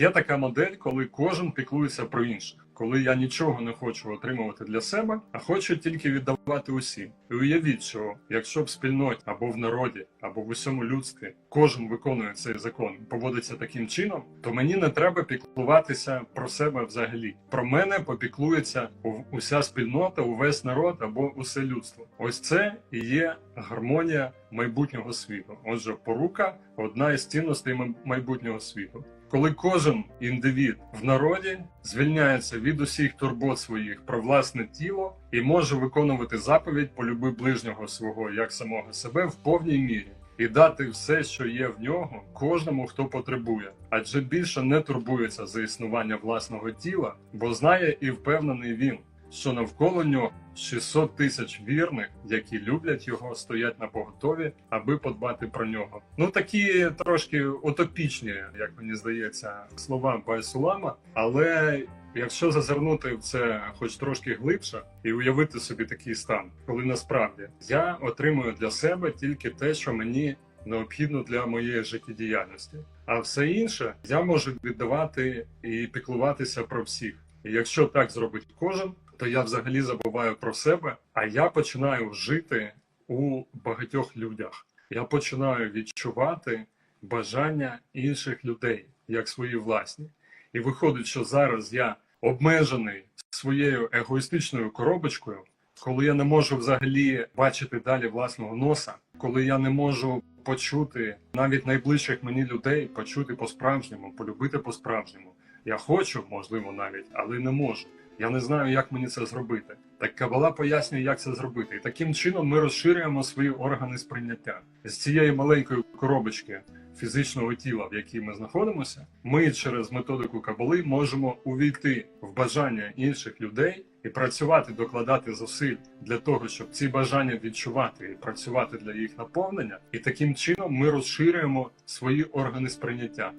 Є така модель, коли кожен піклується про інших, коли я нічого не хочу отримувати для себе, а хочу тільки віддавати усім. І уявіть, що якщо в спільноті або в народі, або в усьому людстві кожен виконує цей закон, поводиться таким чином, то мені не треба піклуватися про себе взагалі. Про мене попіклується уся спільнота, увесь народ або усе людство. Ось це і є гармонія майбутнього світу. Отже, порука одна із цінностей майбутнього світу. Коли кожен індивід в народі звільняється від усіх турбот своїх про власне тіло і може виконувати заповідь полюби ближнього свого як самого себе в повній мірі. І дати все, що є в нього, кожному, хто потребує, адже більше не турбується за існування власного тіла, бо знає і впевнений він, що навколо нього 600 тисяч вірних, які люблять його, стоять на поготові, аби подбати про нього. Ну такі трошки утопічні, як мені здається, слова Байсулама, але. Якщо зазирнути в це хоч трошки глибше і уявити собі такий стан, коли насправді я отримую для себе тільки те, що мені необхідно для моєї життєдіяльності, а все інше я можу віддавати і піклуватися про всіх. І якщо так зробить кожен, то я взагалі забуваю про себе, а я починаю жити у багатьох людях. Я починаю відчувати бажання інших людей як свої власні. І виходить, що зараз я обмежений своєю егоїстичною коробочкою, коли я не можу взагалі бачити далі власного носа, коли я не можу почути навіть найближчих мені людей, почути по-справжньому, полюбити по-справжньому. Я хочу, можливо, навіть, але не можу. Я не знаю, як мені це зробити. Так Кабала пояснює, як це зробити. І таким чином ми розширюємо свої органи сприйняття з цієї маленької коробочки фізичного тіла, в якій ми знаходимося, ми через методику Кабали можемо увійти в бажання інших людей і працювати, докладати зусиль для того, щоб ці бажання відчувати і працювати для їх наповнення. І таким чином ми розширюємо свої органи сприйняття.